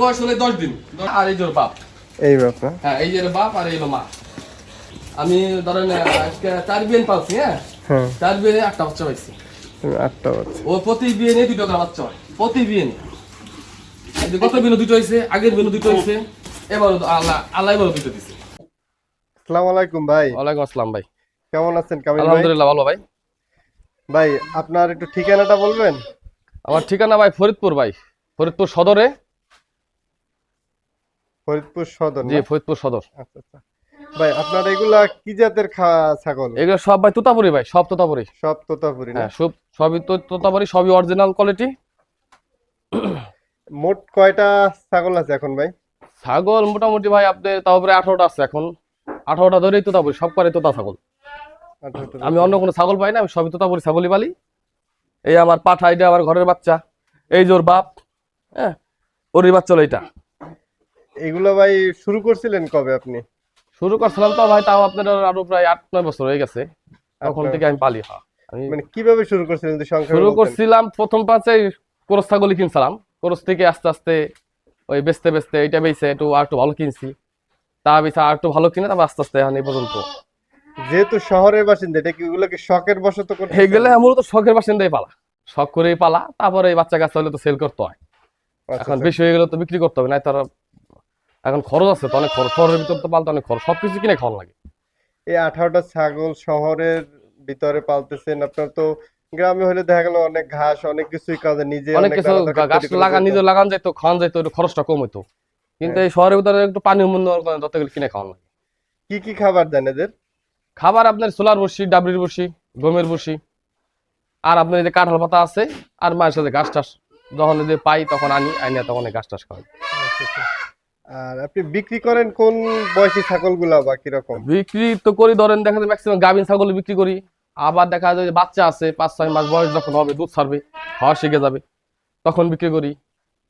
বয়স হলে দশ দিন। আর এই যে বাপ। এই ব্যাপার হ্যাঁ? এই যে বাপ আর এই মা। আমি ধরেন আজকে চার বিয়ে পাচ্ছি হ্যাঁ? হ্যাঁ। চার বিয়ে আটটা বাচ্চা পাইছি। আটটা বাচ্চা। ও প্রতি বিয়ে নিয়ে দুটো করে বাচ্চা হয়। প্রতি বিয়ে নিয়ে। গত দুটো হয়েছে আগের দুটো হয়েছে এবার আল্লাহ আল্লাহ এবার দুটো দিছে। আসসালামু আলাইকুম ভাই। ওয়ালাইকুম আসসালাম ভাই। কেমন আছেন কামিল ভাই? আলহামদুলিল্লাহ ভালো ভাই। ভাই আপনার একটু ঠিকানাটা বলবেন? আমার ঠিকানা ভাই ফরিদপুর ভাই। ফরিদপুর সদরে ফরিদপুর সদর জি? ফরিদপুর সদর। আচ্ছা আচ্ছা। ভাই আপনার এগুলা কি জাতের ছাগল? এগুলো সব ভাই তোতাপুরি ভাই সব তোতাপুরি। সব তোতাপুরি না? হ্যাঁ সব সবই তো তোতাপুরি সবই অরিজিনাল কোয়ালিটি মোট কয়টা ছাগল আছে এখন ভাই? ছাগল মোটামুটি ভাই আপনার তাও প্রায় আঠারোটা আছে এখন। আঠারোটা ধরেই তোতাপুরি সব করে তোতা ছাগল। আমি অন্য কোনো ছাগল পাই না আমি সবই তোতাপুরি ছাগলই পালি। এই আমার পাঠা এটা আমার ঘরের বাচ্চা। এই ওর বাপ হ্যাঁ ওরই বাচ্চা এইটা। এগুলো ভাই শুরু করছিলেন কবে আপনি? শুরু করছিলাম তো ভাই তাও আপনার আরও প্রায় আট নয় বছর হয়ে গেছে। তখন থেকে আমি পালি হ্যাঁ আমি মানে কীভাবে শুরু করছিলেন শুরু করছিলাম প্রথম পাঁচে কোরস ছাগলই কিনছিলাম। কোরস থেকে আস্তে আস্তে ওই বেচতে বেচতে এটা বেচে একটু আর একটু ভালো কিনছি। তা বেচে আর একটু ভালো কিনে তারপর আস্তে আস্তে এখন এই পর্যন্ত। যেহেতু শহরের বাসিন্দা এটা কি এগুলো কি শখের বশত করতে এই গেলে মূলত শখের বাসিন্দাই পালা। শখ করেই পালা তারপরে এই বাচ্চা কাচ্চা হলে তো সেল করতে হয়। আচ্ছা, এখন বেশি হয়ে গেলে তো বিক্রি করতে হবে না তার এখন খরচ আছে তো অনেক খরচ। শহরের ভিতর তো পালতে অনেক খরচ। সবকিছু কিনে খাওয়ান লাগে। এই আঠারোটা ছাগল শহরের ভিতরে পালতেছেন। আপনার তো গ্রামে হলে দেখা গেল অনেক ঘাস অনেক কিছুই কাজে নিজে অনেক কিছু গাছ লাগান নিজে লাগান যাইতো খাওয়ান যাইতো একটু খরচটা কম হইতো। কিন্তু এই শহরের ভিতরে একটু পানি মূল্য যত কিনে খাওয়ান লাগে। কি কি খাবার দেন এদের? খাবার আপনার সোলার বসি ডাবরির বসি গমের বসি আর আপনার যে কাঁঠাল পাতা আছে আর মায়ের সাথে ঘাস টাস। যখন যে পাই তখন আনি আইনে তখন ঘাস টাস খাওয়াই। আচ্ছা, আচ্ছা। আর আপনি বিক্রি করেন কোন বয়সী ছাগলগুলা বা কীরকম? বিক্রি তো করি ধরেন দেখা যায় ম্যাক্সিমাম গাভিন ছাগল বিক্রি করি। আবার দেখা যায় বাচ্চা আছে পাঁচ ছয় মাস বয়স যখন হবে দুধ ছাড়বে খাওয়া শিখে যাবে তখন বিক্রি করি।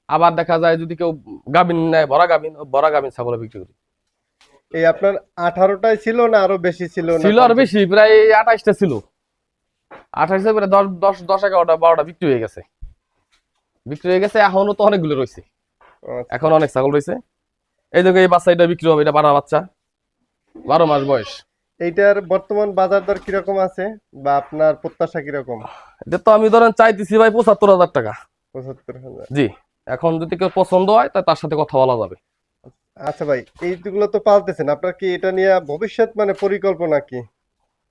আবার দেখা যায় যদি কেউ গাভিন নেয় বড়া গাভিন বড়া গাভিন ছাগল বিক্রি করি। এই আপনার আঠারোটাই ছিল না আরও বেশি ছিল ছিল আর বেশি প্রায় আঠাশটা ছিল। আঠাশটা প্রায় দশ দশ দশ এগারোটা বারোটা বিক্রি হয়ে গেছে। বিক্রি হয়ে গেছে এখনও তো অনেকগুলো রয়েছে। আচ্ছা। এখন অনেক ছাগল রয়েছে। এই দেখো এই বাচ্চা এটা বিক্রি হবে এটা বারো বাচ্চা। বারো মাস বয়স। এইটার বর্তমান বাজার দর কীরকম আছে বা আপনার প্রত্যাশা কীরকম? এটা তো আমি ধরেন চাইতেছি ভাই পঁচাত্তর হাজার টাকা। পঁচাত্তর হাজার। জি এখন যদি কেউ পছন্দ হয় তা তার সাথে কথা বলা যাবে। আচ্ছা ভাই এইগুলো তো পালতেছেন আপনার কি এটা নিয়ে ভবিষ্যৎ মানে পরিকল্পনা কি?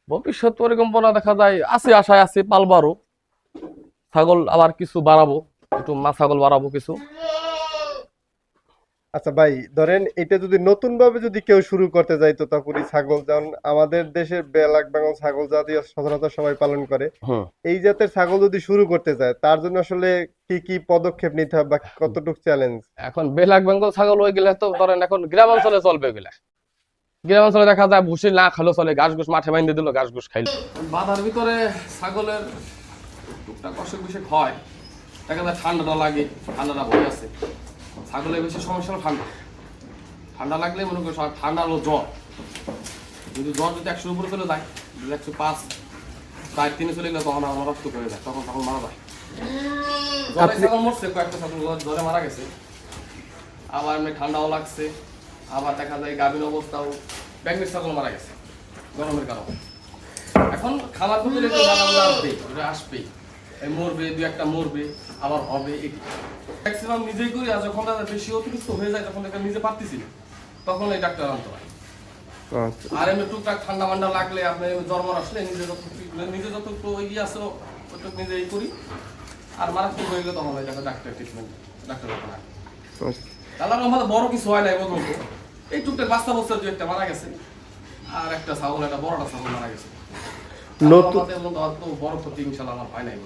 ভবিষ্যৎ পরিকল্পনা দেখা যায় আছে আশায় আছে পালবারও। ছাগল আবার কিছু বাড়াবো একটু মা ছাগল বাড়াবো কিছু। আচ্ছা ভাই ধরেন এটা যদি নতুন ভাবে যদি কেউ শুরু করতে যায় তোতাপুরি ছাগল যেমন আমাদের দেশের বেলাক বেঙ্গল ছাগল জাতীয় সচরাচর সবাই পালন করে এই জাতের ছাগল যদি শুরু করতে চায় তার জন্য আসলে কি কি পদক্ষেপ নিতে হবে বা কতটুকু চ্যালেঞ্জ এখন বেলাক বেঙ্গল ছাগল হয়ে গেলে তো ধরেন এখন গ্রামাঞ্চলে চলবে এগুলা। গ্রামাঞ্চলে দেখা যায় ভুসি না খালো চলে ঘাস ঘুষ মাঠে বাইন্দে দিল ঘাস ঘুষ খাইল। বাধার ভিতরে ছাগলের টুকটাক অসুখ বিসুখ হয় দেখা যায় ঠান্ডাটা লাগে ঠান্ডাটা ভয় আছে ছাগলের বেশি সমস্যা হলো ঠান্ডা। ঠান্ডা লাগলে মনে করো ঠান্ডা হলো জ্বর। যদি জ্বর যদি একশোর উপরে চলে যায় যদি একশো পাঁচ চার তিনে চলে গেলে তখন আমার রক্ত করে যায় তখন তখন মারা যায়। জ্বরে ছাগল মরছে কয়েকটা ছাগল জ্বরে মারা গেছে। আবার এমনি ঠান্ডাও লাগছে আবার দেখা যায় গাভীর অবস্থাও ব্যাংকের ছাগল মারা গেছে গরমের কারণে। এখন খাবার খুঁজে রেখে মরবে দু একটা মরবে আবার হবে ম্যাক্সিমাম নিজেই করি আর যখন বেশি অতিরিক্ত হয়ে যায় তখন দেখা নিজে পারতেছি তখন এই ডাক্তার আনতে হয়। আচ্ছা। আর এমনি টুকটাক ঠান্ডা মান্ডা লাগলে আপনি জ্বর আসলে নিজে যত নিজে যত ইয়ে আছে ওটুক নিজেই করি। আর মারাত্মক হয়ে গেলে তখন দেখা ডাক্তার ট্রিটমেন্ট ডাক্তার হয়। আল্লাহর রহমতে বড় কিছু হয় না এই পর্যন্ত এই টুকটাক বাচ্চা বছর দু একটা মারা গেছে। আর একটা ছাগল একটা বড়টা ছাগল মারা গেছে। নতুন- বড় ক্ষতি ইনশাল্লাহ আমার হয় নাই।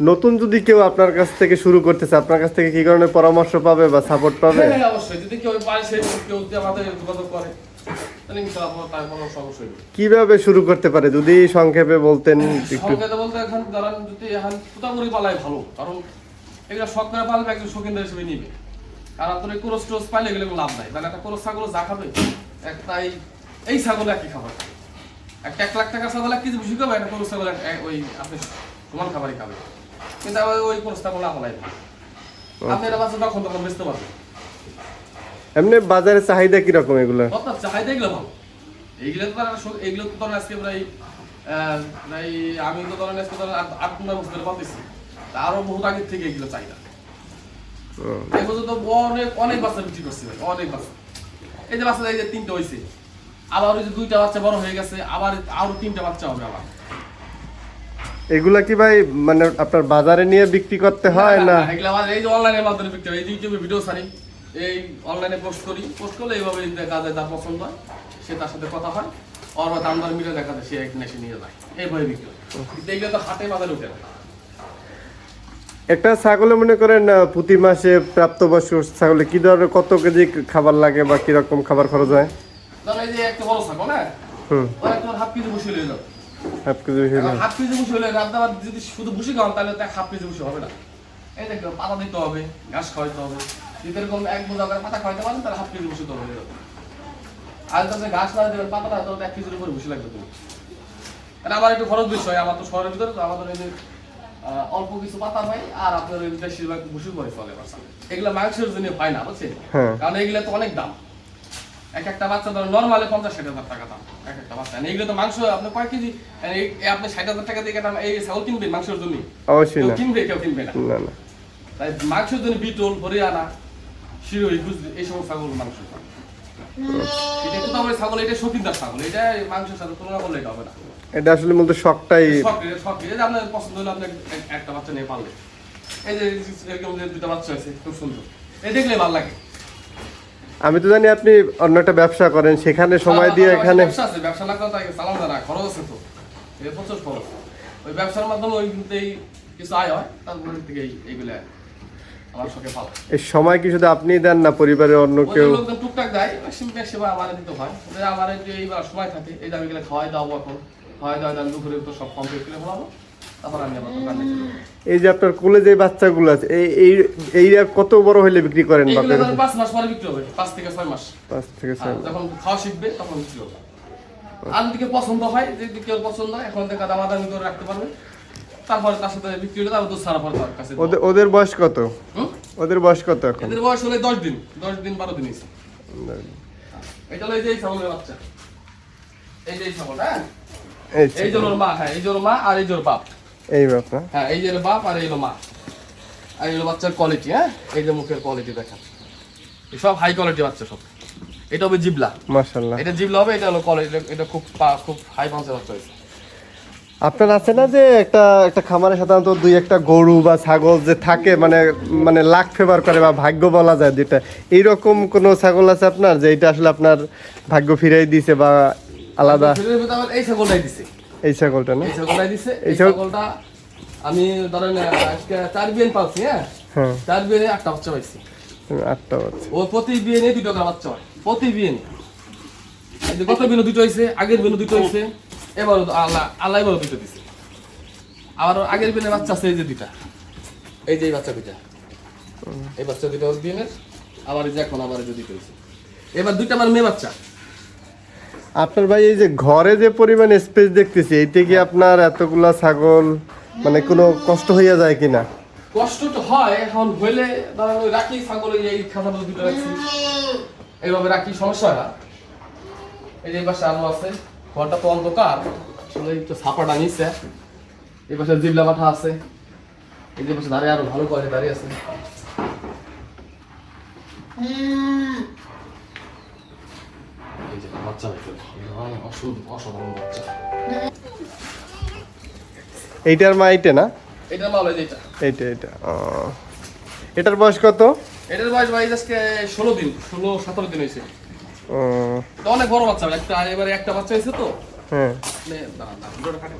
নতুন যদি কেউ আপনার কাছ থেকে শুরু করতেছে আপনার কাছ থেকে কি ধরনের পরামর্শ পাবে বা সাপোর্ট পাবে? হ্যাঁ হ্যাঁ, অবশ্যই। যদি কেউ পায় সে কেউ যদি আমাদের যোগাযোগ করে। কীভাবে শুরু করতে পারে? যদি সংক্ষেপে বলতেন একটু। বলতে এখন ধরেন যদি এখন পুতাপুরি পালাই ভালো কারণ এগুলো শখ করে পালবে একজন শৌখিনদের হিসেবে নিবে। আর আপনার কোরস টোরস পাইলে গেলে কোনো লাভ নাই। মানে একটা কোরস ছাগল যা খাবে একটা এই ছাগল একই খাবার। খাবে। একটা এক লাখ টাকার ছাগল এক কেজি বেশি খাবে একটা কোরস ছাগল ওই আপনি সমান খাবারই খাবে। কিন্তু আবার ওই না আপনি এটা বাচ্চা তখন তখন বেচতে পারবেন এমনি বাজারে চাহিদা কীরকম এগুলো? কত চাহিদা এগুলো ভালো। এইগুলো তো তারা এগুলো তো ধরেন আজকে প্রায় প্রায় আমি তো ধরেন আজকে ধরেন আট- নয় বছর ধরে আরও বহুত আগের থেকে এগুলো চাহিদা। এই তো অনেক অনেক বাচ্চা বিক্রি করছি ভাই অনেক বাচ্চা। এই যে বাচ্চা এই যে তিনটে হয়েছে আবার ওই যে দুইটা বাচ্চা বড় হয়ে গেছে আবার আরও তিনটা বাচ্চা হবে আবার। এগুলা কি ভাই মানে আপনার বাজারে নিয়ে বিক্রি করতে হয় না এগুলো আমাদের এই যে অনলাইনের মাধ্যমে বিক্রি হয় এই ইউটিউবে ভিডিও ছাড়ি। এই অনলাইনে পোস্ট করি। পোস্ট করলে এইভাবে যায় যার পছন্দ হয় সে তার সাথে কথা হয়। ওর দাম দর মিলে দেখা যায় সে একদিন এসে নিয়ে যায়। এইভাবে বিক্রি হয়। এইগুলো তো হাটে বাজারে উঠে না। একটা ছাগলে মনে করেন প্রতি মাসে প্রাপ্তবয়স্ক ছাগলে কি ধরনের কত কেজি খাবার লাগে বা কীরকম খাবার খরচ হয়? ধরো এই যে একটা বড় ছাগল না হুম। তোমার হাফ কেজি বসে হয়ে যাবে। হাফ কেজি যায়। হাফ কেজি হলে আবার যদি শুধু খাওয়ান তাহলে তো হাফ কেজি হবে না। এই দেখো পাতা দিতে হবে ঘাস খাওয়াইতে হবে। যদি এরকম এক বোঝা করে পাতা খাওয়াইতে পারেন তাহলে হাফ কেজি তো আর যদি ঘাস না দেবেন পাতা না তাহলে এক কেজির উপরে লাগবে তুমি আমার একটু খরচ বেশি হয় আমার তো শহরের ভিতরে তো আমাদের এই যে অল্প কিছু পাতা হয় আর আপনার ওই বেশিরভাগ বসে করে বাসা এগুলো মাংসের জন্য হয় না বুঝছেন? হ্যাঁ। কারণ এগুলো তো অনেক দাম। এক একটা বাচ্চা ধরো নর্মালি পঞ্চাশ ষাট হাজার টাকা দাম। এক একটা বাচ্চা। এগুলো তো মাংস আপনি কয় কেজি? আপনি ষাট হাজার টাকা দিয়ে এই ছাগল কিনবেন মাংসের জন্য? অবশ্যই কিনবে কেউ কিনবে না। তাই মাংসের জন্য বিটল হরিয়ানা শিরোই গুজরি এই সমস্ত ছাগল মাংস। এটা তো আমার ছাগল এটা শৌখিনদার ছাগল। এটা মাংসের সাথে তুলনা করলে এটা হবে না। এটা আসলে মূলত শখটাই। শখ আপনার পছন্দ হলে আপনি এক- এক- একটা বাচ্চা নিয়ে পারলে এই যে এরকম যে দুটা বাচ্চা আছে খুব সুন্দর। এই দেখলে ভালো লাগে। আমি তো জানি আপনি অন্য একটা ব্যবসা করেন সেখানে সময় দিয়ে আমার এখানে ব্যবসা আছে ব্যবসা লাগলে তাই চালান জানা খরচ আছে তো। প্রচুর খরচ। ওই ব্যবসার মাধ্যমে ওই কিছু আয় হয় তারপরে থেকে এই- এইগুলা আমার শখে এই সময় কি শুধু আপনি দেন না পরিবারের অন্য কেউ? টুকটাক দেয় ম্যাক্সিমাম সেবা আমার দিতে হয়। আমার যে এইবার সময় থাকে এই খাওয়াই দাও এখন। খাওয়াই দাওয়াই দাম দুপুরে তো সব কমপ্লিট করে ফেলাবো। এই যে আপনার কোলে যে বাচ্চাগুলো আছে এই এই এইটা কত বড় হইলে বিক্রি করেন বাপের পাঁচ মাস পরে বিক্রি হবে পাঁচ থেকে ছয় মাস। পাঁচ থেকে ছয় যখন খাওয়া শিখবে তখন বিক্রি হবে। আর দিকে পছন্দ হয় যদি কেউ পছন্দ হয় এখন দেখা দামাদামি করে রাখতে পারবে। তারপরে তার সাথে বিক্রি হলে তারপর দুধ ছাড়া পরে তার কাছে ওদের ওদের বয়স কত? ওদের বয়স কত এখন? এদের বয়স হলে দশ দিন দশ দিন বারো দিন হয়েছে। এটা হলো এই যে এই ছাগলের বাচ্চা। এই যে এই ছাগল হ্যাঁ? এই যে ওর মা হ্যাঁ এই জোর মা আর এই জোর বাপ। এই ব্যাপার। হ্যাঁ এই যে বাপ আর এই মা। আর এই হলো বাচ্চার কোয়ালিটি হ্যাঁ? এই যে মুখের কোয়ালিটি দেখেন। সব হাই কোয়ালিটি বাচ্চা সব। এটা হবে জিবলা। মাশাল্লাহ এটা জিবলা হবে এটা হলো কোয়ালিটি এটা খুব খুব হাই পাঞ্চের বাচ্চা হয়েছে। আপনার আছে না যে একটা একটা খামারে সাধারণত দুই একটা গরু বা ছাগল যে থাকে মানে মানে লাখ ফেভার করে বা ভাগ্য বলা যায় যেটা এইরকম কোনো ছাগল আছে আপনার যে এটা আসলে আপনার ভাগ্য ফিরাই দিছে বা আলাদা এই ছাগলটাই দিছে। এই ছাগলটা না? এই ছাগলটাই দিছে। এই ছাগলটা আমি ধরেন আজকে চার বিয়েন পাচ্ছি হ্যাঁ? হ্যাঁ। চার বিয়েনে আটটা বাচ্চা পাইছি। আটটা বাচ্চা। ও প্রতি বিয়েনে দুটো করে বাচ্চা হয়। প্রতি বিয়েনে এই যে গত বিয়েনে দুটো হয়েছে আগের বিয়েনে দুটো হয়েছে এবারও তো আল্লাহ আল্লাহ এবারও দুটো দিছে। আবার আগের বিয়েনে বাচ্চা আছে এই যে দুইটা। এই যে এই বাচ্চা দুইটা। এই বাচ্চা দুইটা ওর বিয়েনের আবার এই যে এখন আবার এই যে দুটো হয়েছে এবার দুইটা আমার মেয়ে বাচ্চা। আপনার ভাই এই যে ঘরে যে পরিমাণ স্পেস দেখতেছি এইতে কি আপনার এতগুলা ছাগল মানে কোনো কষ্ট হইয়া যায় কিনা? কষ্ট তো হয় এখন হইলে রাখি ছাগল এই- মধ্যে দুটো রাখছি। এইভাবে রাখি সমস্যা না। এই যে পাশে আলো আছে ঘরটা তো অন্ধকার আসলে একটু ছাপাটা নিচ্ছে এই পাশে জিবলা মাথা আছে এই যে পাশে দাঁড়িয়ে আরও ভালো করে দাঁড়িয়ে আছে। এই অসাধারণ বাচ্চা। এইটার মা এইটা না? এটার মা এটা এইটা। এইটা ও। এটার বয়স কত? এটার বয়স ভাই আজকে ষোলো দিন ষোলো সতেরো দিন হয়েছে। অনেক বড় বাচ্চা একটা এবারে একটা বাচ্চা হয়েছে তো। হ্যাঁ। না না দাঁড়ান, কাটে।